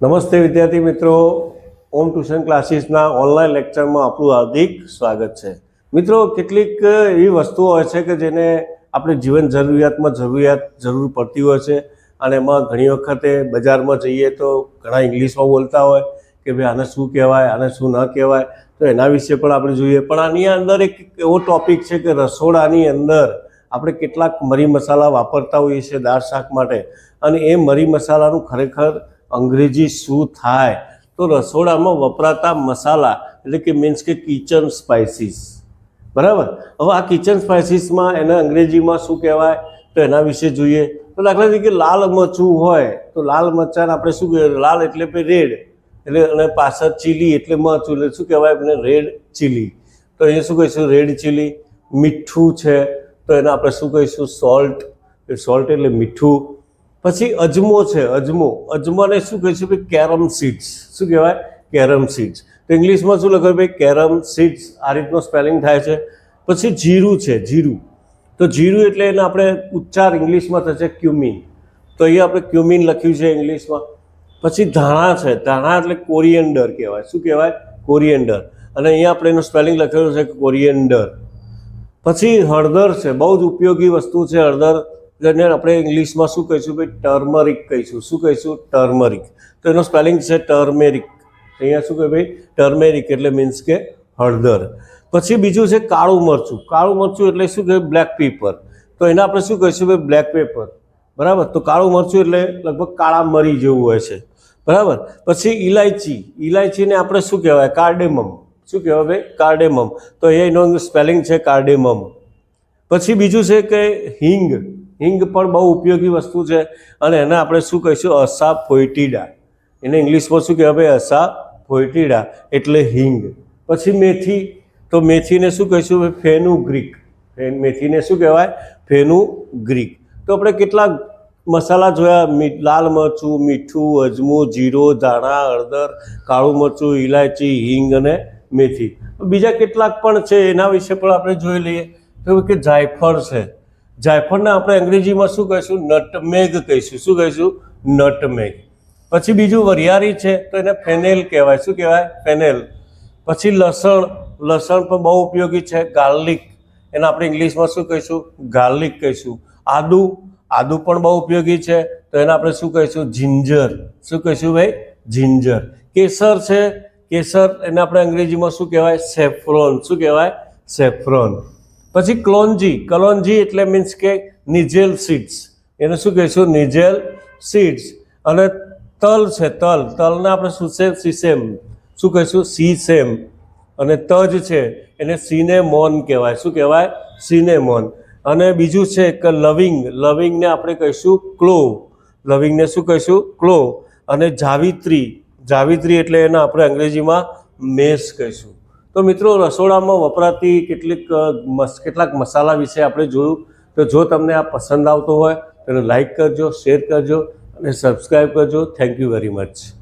નમસ્તે વિદ્યાર્થી મિત્રો. ઓમ ટ્યુશન ક્લાસીસના ઓનલાઈન લેક્ચરમાં આપણું હાર્દિક સ્વાગત છે. મિત્રો, કેટલીક એવી વસ્તુઓ હોય છે કે જેને આપણે જીવન જરૂરિયાતમાં જરૂરિયાત જરૂર પડતી હોય છે અને એમાં ઘણી વખતે બજારમાં જઈએ તો ઘણા ઇંગ્લિશમાં બોલતા હોય કે ભાઈ આને શું કહેવાય, આને શું ન કહેવાય, તો એના વિશે પણ આપણે જોઈએ. પણ આની અંદર એક એવો ટોપિક છે કે રસોડાની અંદર આપણે કેટલાક મરી મસાલા વાપરતા હોઈએ છીએ દાળ શાક માટે. અને એ મરી મસાલાનું ખરેખર અંગ્રેજી શું થાય? તો રસોડામાં વપરાતા મસાલા, એટલે કે મીન્સ કે કિચન સ્પાઇસીસ બરાબર? હવે આ કિચન સ્પાઇસીસમાં એને અંગ્રેજીમાં શું કહેવાય? તો એના વિશે જોઈએ. તો દાખલા તરીકે લાલ મરચું હોય, તો લાલ મરચાંને આપણે શું કહેવાય લાલ એટલે પે રેડ. એટલે અને પાછળ ચીલી એટલે મરચું, એટલે શું કહેવાય? આપણે રેડ ચીલી તો અહીંયા શું કહીશું? રેડ ચીલી મીઠું છે. તો એને આપણે શું કહીશું? સોલ્ટ સોલ્ટ એટલે મીઠું. પછી અજમો છે, અજમો. અજમાને શું કહીશું ભાઈ? Carom seeds. શું કહેવાય? Carom seeds. તો ઇંગ્લિશમાં શું લખાય ભાઈ? Carom seeds. આ રીતનો સ્પેલિંગ થાય છે. પછી જીરું છે, જીરું. તો જીરું એટલે એને આપણે ઉચ્ચાર ઇંગ્લિશમાં થશે ક્યુમિન. તો અહીંયા આપણે ક્યુમિન લખ્યું છે ઇંગ્લિશમાં. પછી ધાણા છે. ધાણા એટલે કોરિયન્ડર કહેવાય. શું કહેવાય? કોરિયન્ડર અને અહીંયા આપણે એનું સ્પેલિંગ લખેલું છે કોરિએન્ડર. પછી હળદર છે. બહુ જ ઉપયોગી વસ્તુ છે હળદર. જેને આપણે ઇંગ્લિશમાં શું કહીશું ભાઈ ટર્મરિક કહીશું. શું કહીશું? ટર્મરિક. તો એનો સ્પેલિંગ છે ટર્મેરિક. અહીંયા શું કહે ભાઈ? ટર્મેરિક એટલે મીન્સ કે હળદર. પછી બીજું છે કાળું મરચું. કાળું મરચું એટલે શું કહેવાય બ્લેક પેપર. તો એને આપણે શું કહીશું ભાઈ? Black pepper. બરાબર? તો કાળું મરચું એટલે લગભગ કાળા મરી જેવું હોય છે. બરાબર? પછી ઇલાયચી ઇલાયચીને આપણે શું કહેવાય? કાર્ડેમમ. શું કહેવાય ભાઈ? કાર્ડેમમ. તો એનો સ્પેલિંગ છે કાર્ડેમમ. પછી બીજું છે કે હિંગ. હિંગ પણ બહુ ઉપયોગી વસ્તુ છે. અને એને આપણે શું કહીશું? અસા ફોઇટીડા. એને ઇંગ્લિશમાં શું કહેવાય ભાઈ? અસા ફોઇટીડા, એટલે હિંગ. પછી મેથી. તો મેથીને શું કહીશું ફેનું ગ્રીક. ફેન મેથીને શું કહેવાય? Fenugreek. તો આપણે કેટલાક મસાલા જોયા? મી- લાલ મરચું, મીઠું, અજમું, જીરો, ધાણા, હળદર, કાળું મરચું ઇલાયચી હિંગ અને મેથી. બીજા કેટલાક પણ છે એના વિશે પણ આપણે જોઈ લઈએ. કે જાયફળ છે. જાયફળને આપણે અંગ્રેજીમાં શું કહીશું? નટમેગ કહીશું. શું કહીશું? નટમેગ. પછી બીજું વરિયાળી છે, તો એને ફેનેલ કહેવાય. શું કહેવાય? ફેનેલ. પછી લસણ. લસણ પણ બહુ ઉપયોગી છે. ગાર્લિક. એને આપણે ઇંગ્લિશમાં શું કહીશું? ગાર્લિક કહીશું. આદુ. આદુ પણ બહુ ઉપયોગી છે. તો એને આપણે શું કહીશું? જિંજર. શું કહીશું ભાઈ? જિંજર. કેસર છે. કેસર એને આપણે અંગ્રેજીમાં શું કહેવાય? સેફ્રોન. શું કહેવાય? સેફ્રોન. પછી ક્લોન્જી, કલોન્જી એટલે મીન્સ કે નિજેલ સીડ્સ એને શું કહીશું? નિજેલ સીડ્સ અને તલ છે, તલ. તલને આપણે શું છે? સીસેમ. શું કહીશું? સીસેમ. અને તજ છે, એને સિનેમોન કહેવાય. શું કહેવાય? સિનેમોન. અને બીજું છે કે લવિંગ. લવિંગને આપણે કહીશું ક્લો. લવિંગને શું કહીશું? ક્લો. અને જાવિત્રી. જાવિત્રી એટલે એને આપણે અંગ્રેજીમાં મેસ કહીશું. તો મિત્રો, રસોડામાં વપરાતી કેટલીક કેટલાક મસાલા વિશે આપણે જોયું. તો જો તમને આ પસંદ આવતો હોય તો લાઇક કરજો શેર કરજો અને સબસ્ક્રાઈબ કરજો. Thank you very much